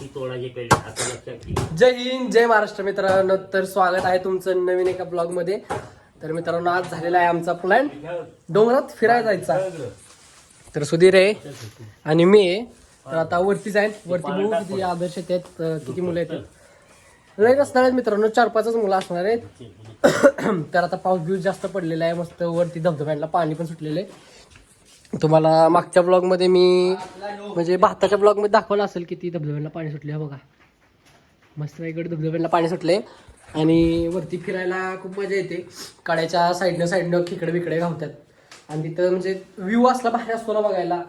पहिले आता लक्षात जय हिंद जय महाराष्ट्र मित्रांनो. तर स्वागत आहे तुमचं नवीन एका ब्लॉगमध्ये तर मित्रांनो आज झालेला आहे आमचा प्लॅन डोंगरात फिरायला जायचा. तर सुधीर आहे आणि मी आहे. तर आता वरती जाईन. वरती बघू किती आदर्श आहेत किती मुलं आहेत. लय नसणार आहेत मित्रांनो. चार पाचच मुलं असणार आहेत. तर आता पाऊस बिऊस जास्त पडलेला आहे. मस्त वरती धबधब्याला पाणी पण सुटलेलं आहे. तुम्हाला मागच्या ब्लॉगमध्ये मी म्हणजे भाताच्या ब्लॉगमध्ये दाखवलं असेल किती धबधब्याला पाणी सुटले बघा. मस्त इकडे धबधब्याला पाणी सुटले आणि वरती फिरायला खूप मजा येते. कड्याच्या साईडनं साईडनं खेकडे बिकडे घावतात आणि तिथं म्हणजे व्ह्यू असला भारी असतो ना बघायला.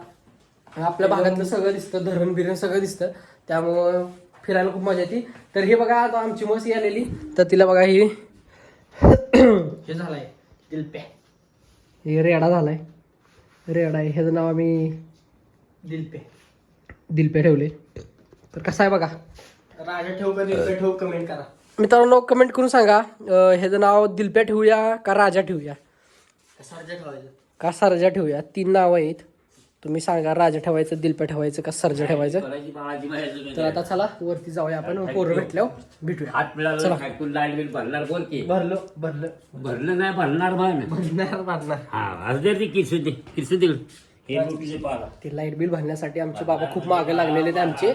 आपल्या भागातलं सगळं दिसतं धरण बिरण सगळं दिसतं. त्यामुळं फिरायला खूप मजा येते. तर हे बघा आता आमची मसी आलेली. तर तिला बघा ही हे झालंय. दिलप्या हे रेडा झालाय. रेडा आहे. ह्याचं नाव आम्ही दिलपे. दिलपे ठेवले. तर कसं आहे बघा. राजा ठेवू का दिवसा ठेवू? कमेंट करा. मित्रांनो कमेंट करून सांगा. अं, ह्याचं नाव दिलप्या ठेवूया का राजा ठेवूया? सरजा ठेवायचं? का सरजा ठेवूया? तीन नावं आहेत. तुम्ही सांगा राजा ठेवायचं दिलप्या ठेवायचं का सरजा ठेवायचं? तर आता चला वरती जाऊया आपण पोरं भेटल्यावर भेटूया. हात मिळाला खायकून लाइट बिल भरणार बोल की भरलो भरलं. भरलं नाही भरणार बा ना भरणार भरणार. हा ती दे दे. हे पाला ते लाइट बिल भरण्यासाठी आमचे बाबा खूप मागे लागलेले आहेत आमचे.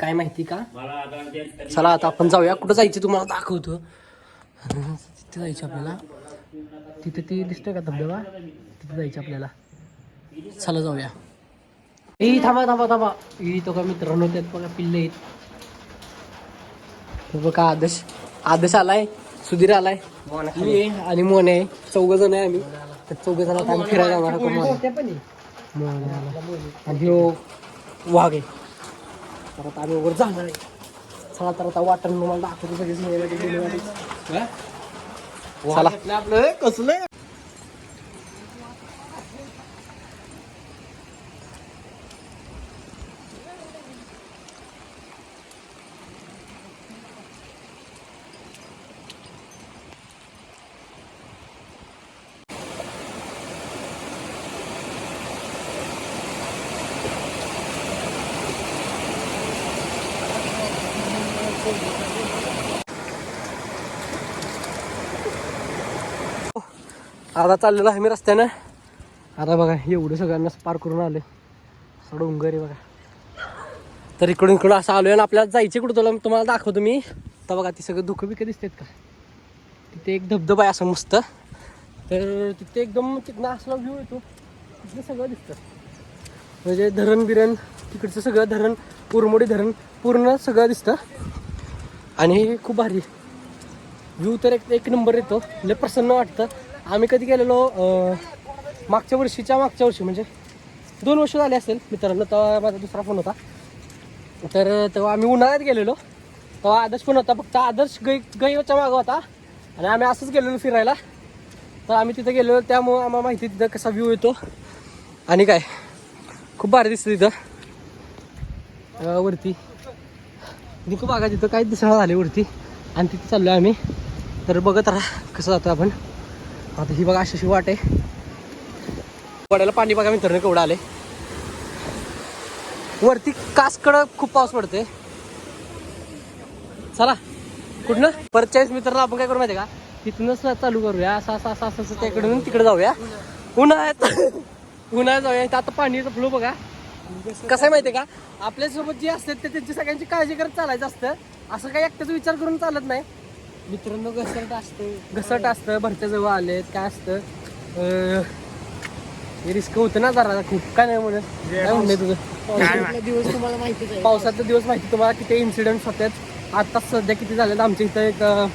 काय माहिती का? मला आता ते- चला आता आपण जाऊया. कुठं जायचं तुम्हाला दाखवतो. तिथे जायचं आपल्याला. तिथे ती दिसतोय का धबधबा तिथे जायचं आपल्याला. चला जाऊया. ए थांबा थांबा थांबा. ई तो का मित्रांनो त्यात बघा पिल्ले आहेत. बघा आदर्श आदर्श आलाय सुधीर आलाय. मी आहे आणि मोने आहे. चौघ जण आहे आम्ही. तर चौघ जण आता आम्ही फिरायला जाणार आला. आणि ह्यो वाघ आहे. तर आता आम्ही वर जाणार आहे. चला तर आता वाटण तुम्हाला दाखवतो सगळी. चला. आपलं. कसलं? हो. आता चाललेलो आहे मी रस्त्यानं. आता बघा एवढं सगळ्यांना पार करून आले सडं डोंगर आहे बघा. तर इकडून इकडून असं आलोय आणि आपल्याला जायचे कुठं तुला तुम्हाला दाखवतो मी. तर बघा ती सगळं धुकं बिकं दिसतात का? तिथे एक धबधबा आहे असं मस्त. तर तिथे एकदम तिथनं असला व्ह्यू येतो. तिथलं सगळं दिसतं. म्हणजे धरण बिरण तिकडचं सगळं धरण उरमोडी धरण पूर्ण सगळं दिसतं. आणि हे खूप भारी. व्ह्यू तर एक एक नंबर येतो. लय प्रसन्न वाटतं. आम्ही कधी गेलेलो मागच्या वर्षीच्या मागच्या वर्षी म्हणजे दोन वर्ष झाले असेल मित्रांनो तेव्हा माझा दुसरा फोन होता. तर तेव्हा आम्ही उन्हाळ्यात गेलेलो. तेव्हा आदर्श पण होता फक्त आदर्श गै गैवच्या मागं होता. आणि आम्ही असंच गेलेलो फिरायला. तर आम्ही तिथं गेलेलो त्यामुळं आम्हाला माहिती तिथं कसा व्ह्यू येतो. आणि काय? खूप भारी दिसतं तिथं. वरती. निको बघा तिथं काही दिसणं झाले वरती आणि तिथे चाललो आम्ही. तर बघत राहा कसं जातो आपण. आता ही बघा अशी वाट आहे. वाड्याला पाणी बघा मित्रांनो केवढं आले वरती कासकडं खूप पाऊस पडते चला कुठनं? परत चाळीस मित्रांनो आपण काय करू माहिती का? तिथूनच चालू करूया. असं असं असं असं त्याकडून तिकडे जाऊया. उन्हाळ्यात उन्हाळ्यात जाऊया. आता पाणीचा फ्लो बघा. कसं आहे माहिती का? आपल्यासोबत जे असतात ते त्यांची सगळ्यांची काळजी करत चालायचं असतं. असं काही एकट्याचा विचार करून चालत नाही. मित्रांनो घसरट असतं. घसरट असतं भरच्या जवळ आलेत काय असतं? अं, हे रिस्क होतं ना जरा खूप काय नाही म्हणत काय म्हणणं आहे तुझं? पावसाळ्यातला दिवस तुम्हाला माहितीच आहे. पावसाचे दिवस माहिती तुम्हाला किती इन्सिडेंट्स होतात आता सध्या किती झालेत? आमच्या इथं एक अं,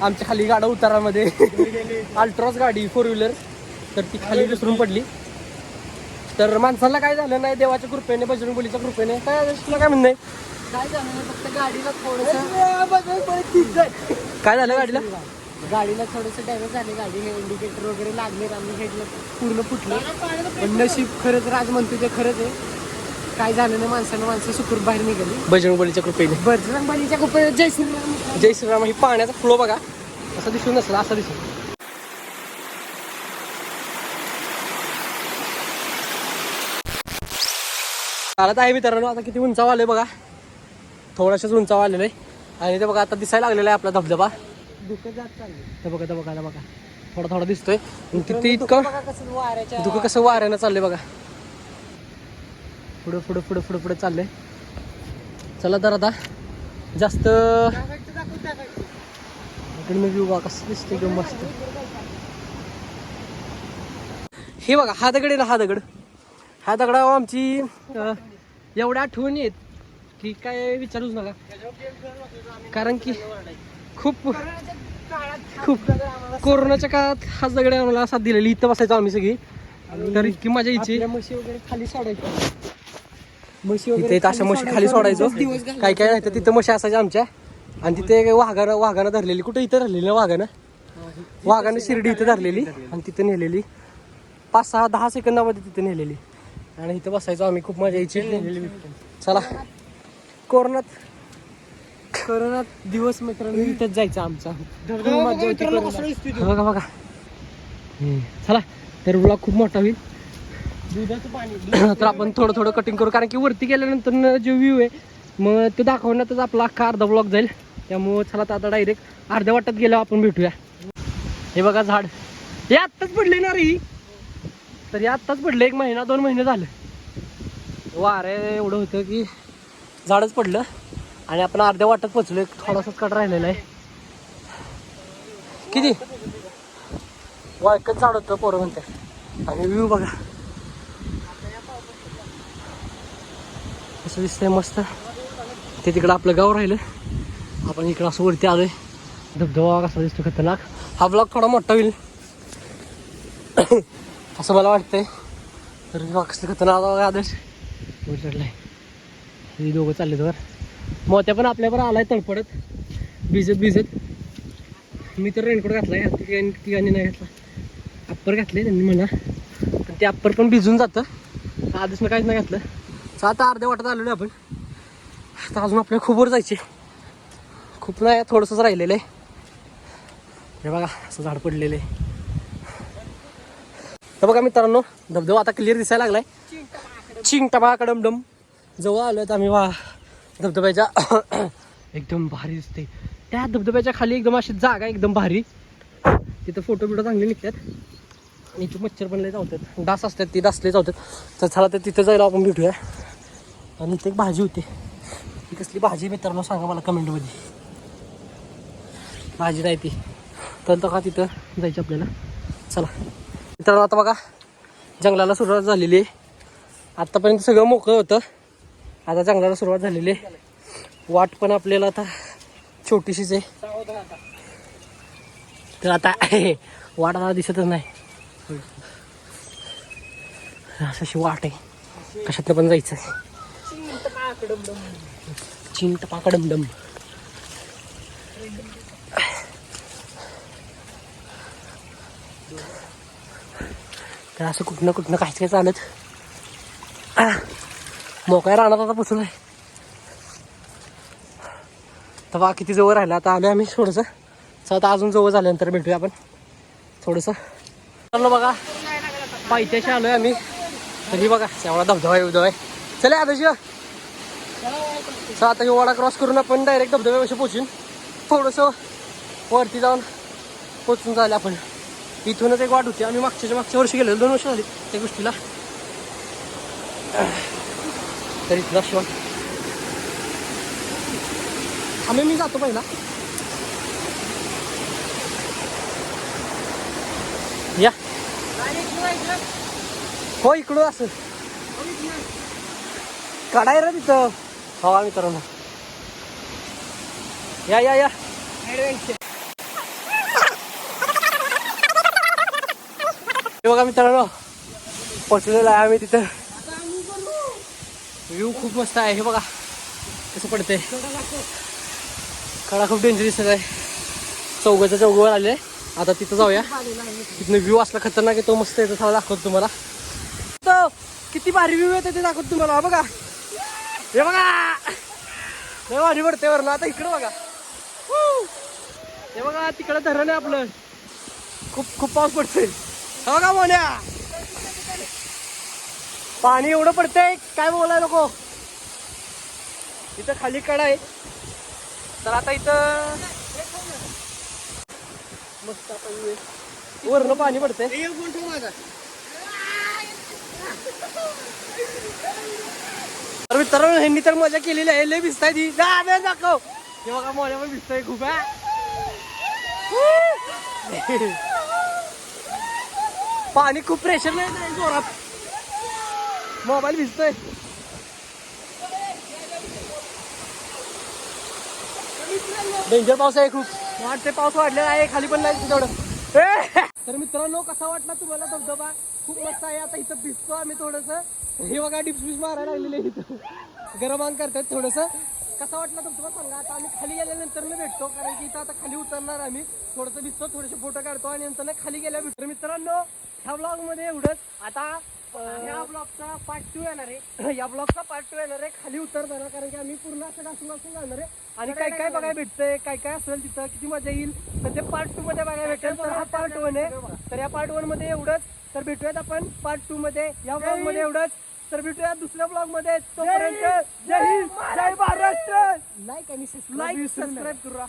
आमच्या खाली गाडा उतारामध्ये. अल्ट्रॉस गाडी फोर व्हीलर तर ती खाली विसरून पडली. तर माणसाला काय झालं नाही देवाच्या कृपेने बजरंगबलीच्या कृपेने काय तुला काय म्हणणं? काय झालं नाही, फक्त गाडीला थोडस काय झालं गाडीला? गाडीला थोडस डॅमेज झाले गाडी हे इंडिकेटर वगैरे लागले आणि हेडला पूर्ण फुटलं. पण नशीब खरंच राज म्हणतो ते खरंच आहे. काय झालं नाही माणसानं माणसं सुखरूप बाहेर निघाली. बजरंगबलीच्या कृपेने. बजरंग बलीच्या खूप जय श्रीराम. जय श्रीराम ही पाण्याचा फ्लो बघा. असं दिसून नसला असा दिसून. चालत आहे मित्रांनो आता किती उंचाव आले बघा. थोड्याशाच उंचावर आलेलं आहे आणि ते बघा आता दिसायला लागलेला आहे आपला धबधबा. दुःख ते बघा बघा बघा. थोडा थोडा दिसतोय. तिथे इतकं बघा कसं वाऱ्यानं चाललंय बघा. पुढं पुढं पुढं पुढं पुढं चाललंय. चला तर आता जास्त बघा कसं दिसतंय एकदम मस्त. हे बघा हा दगड हा दगड. हा दगडावर आमची. अं, एवढ्या आठवणी आहेत की काय विचारूच नका. कारण की खूप खूप कोरोनाच्या काळात हाच दगड आम्हाला साथ दिलेली. इथं बसायचो आम्ही सगळी. तर इतकी मजा यायची. म्हशी वगैरे खाली सोडायचं. म्हशी अशा म्हशी खाली सोडायचो. काय काय नाही तर तिथं म्हशी असायच्या आमच्या. आणि तिथे वाघानं वाघानं धरलेली. कुठं इथं धरलेली ना वाघानं? वाघानं शिर्डी इथं धरलेली आणि तिथं नेलेली. पाच सहा दहा सेकंदामध्ये तिथे नेलेली. आणि इथं बसायचो आम्ही. खूप मजा यायची. चला. कोरोनात. कोरोनात दिवस मित्रांनो इथंच जायचं आमचा. बघा बघा. चला. तर ब्लॉग खूप मोठा होईल. दुधाचं पाणी. तर आपण थोडं थोडं कटिंग करू. कारण की वरती गेल्यानंतर जो व्ह्यू आहे मग ते दाखवण्यातच आपला अख्खा अर्धा ब्लॉग जाईल. त्यामुळं चला तर आता डायरेक्ट अर्ध्या वाटत गेल्यावर आपण भेटूया. हे बघा झाड. हे आत्ताच पडले ना रे. तरी आत्ताच पडलं एक महिना दोन महिने झालं. वारे एवढं होतं की झाडच पडलं आणि आपण अर्ध्या वाटत पोचलो एक थोडासाच कट राहिलेला आहे. किती? वाळकत झाड होतं पोरं म्हणते. आणि व्ह्यू बघा. असं दिसतंय मस्त. ते तिकडं आपलं गाव राहिलं. आपण इकडं असं वरती आलोय. धबधबा कसा दिसतो खतरनाक. हा ब्लॉग थोडा मोठा होईल. असं मला वाटतंय. तर बघा कसं आला बघा आदर्श. वर चढलाय. हे दोघं चालले वर. मोत्या पण आपल्यावर आलाय तडपडत भिजत भिजत. मी तर रेनकोट घातलाय. ह्या तिघांनी तिघांनी नाही घातला. अप्पर घातले त्यांनी म्हणा. पण ते अप्पर पण भिजून जातं. आधीच काहीच नाही घातलं. तर आता अर्ध्या वाटत आलेलो आपण. आता अजून आपल्या खूप वर जायचे खूप नाही थोडंसंच राहिलेलं आहे. हे बघा असं झाड पडलेलं आहे. तर बघा मित्रांनो धबधबा आता क्लिअर दिसायला लागलाय. चिंग टबा कडमडम जवळ आलोय तर आम्ही वा. धबधब्याच्या एकदम भारी दिसते त्या धबधब्याच्या खाली एकदम अशी जागा एकदम भारी. तिथं फोटो बिटो चांगले निघतात. आणि इथे मच्छर पण जावतात डास असतात ते डासले जावतात तर चला तर तिथं जायला आपण भेटूया. आणि इथे एक भाजी होती. ती कसली भाजी मित्रांनो सांगा मला कमेंटमध्ये भाजी नाही ती तर का तिथं जायची आपल्याला. चला. मित्रांनो आता बघा जंगलाला सुरुवात झालेली आहे. आत्तापर्यंत सगळं मोकळं होतं. आता जंगलाला सुरुवात झालेली आहे. वाट पण आपल्याला आता छोटीशीच आहे. तर आता वाट आता दिसतच नाही. अशी वाट आहे. कशातनं पण जायचं चिंट पाकडमडम तर असं कुठनं कुठनं काहीच काय चालत मोकळ्या रानात आता बसून आहे तर वा किती जवळ राहिलं आता आलो आम्ही थोडंसं. चला आता अजून जवळ झाल्यानंतर भेटूया आपण. थोडंसं. चाललो बघा पायथ्याशी आलोय आम्ही. तरी बघा एवढा धबधबा आहे धबधबा आहे. चला शिव चला आता हे क्रॉस करून आपण डायरेक्ट धबधब्यापाशी पोचून थोडंसं वरती जाऊन पोचून जायला आपण. इथूनच एक वाट होती. आम्ही मागच्या मागच्या वर्षी गेलेलो. दोन वर्ष झाली त्या गोष्टीला. तरी इथला शिवाय आम्ही मी जातो पहिला. या. हो इकडं असं. काढाय रे तिथं. हवा मित्रांनो या या या. हे बघा मित्रांनो पोचलेलो आहे आम्ही तिथं. व्ह्यू खूप मस्त आहे हे बघा. कसं पडतंय? कडा खूप डेंजर दिसत आहे. चौघाच्या चौघवर आले. आता तिथं जाऊया. तिथनं व्ह्यू असला खतरनाक आहे तो मस्त आहे तसा दाखवतो तुम्हाला. तो किती भारी व्ह्यू येतो ते दाखवतो तुम्हाला बघा. हे बघा. लय भारी पडते वरनं. आता इकडं बघा. हे बघा तिकडं धरण आहे आपलं. खूप खूप पाऊस पडतोय. हे बघा मोन्या? पाणी एवढं पडतंय काय बोलाय नको. इथं खाली कडा आहे. तर आता इथं मस्त आपण वरनं पाणी पडते तर मित्रांनो ह्यांनी तर मजा केलेली आहे. लय भिजताय ती. जा बे दाखव हे बघा मोठ्या पण भिजताय खूप हा. पाणी खूप प्रेशर नाही जोरात. मोबाईल भिजतोय. डेंजर पाऊस आहे खूप. वाटते पाऊस वाढलेला आहे खाली पण नाही तेवढं तर मित्रांनो कसा वाटला तुम्हाला धबधबा? खूप मस्त आहे. आता इथं भिजतो आम्ही थोडस. हे बघा डिप्स बिप्स मारायला लागलेले इथं गरम अंग करतात थोडस. कसा वाटला धबधबा सांगा? आता आम्ही खाली गेल्यानंतर मी भेटतो कारण की इथं आता खाली उतरणार आम्ही. थोडंसं दिसतो थोडेसे फोटो काढतो आणि नंतर खाली गेल्या भेटतो. मित्रांनो ह्या ब्लॉगमध्ये एवढंच. आता ह्या ब्लॉगचा पार्ट टू येणार आहे. या ब्लॉगचा पार्ट टू येणार आहे. खाली उतरताना कारण की आम्ही पूर्ण असं घासून घासून जाणार आहे. आणि काय काय बघायला भेटतंय काय काय असेल तिथं किती मजा येईल. तर ते पार्ट टू मध्ये बघायला भेटेल. तर हा पार्ट वन आहे. तर या पार्ट वनमध्ये एवढंच. तर भेटूयात आपण पार्ट टू मध्ये. या ब्लॉगमध्ये एवढंच. तर भेटूया दुसऱ्या ब्लॉगमध्ये. तोपर्यंत जय हिंद. जय महाराष्ट्र. लाईक आणि सबस्क्राईब करा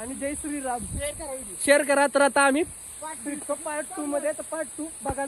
आणि जय श्रीराम. शेअर करा. तर आता आम्ही पार्ट भेटतो पार्ट टू मध्ये तर पार्ट टू बघा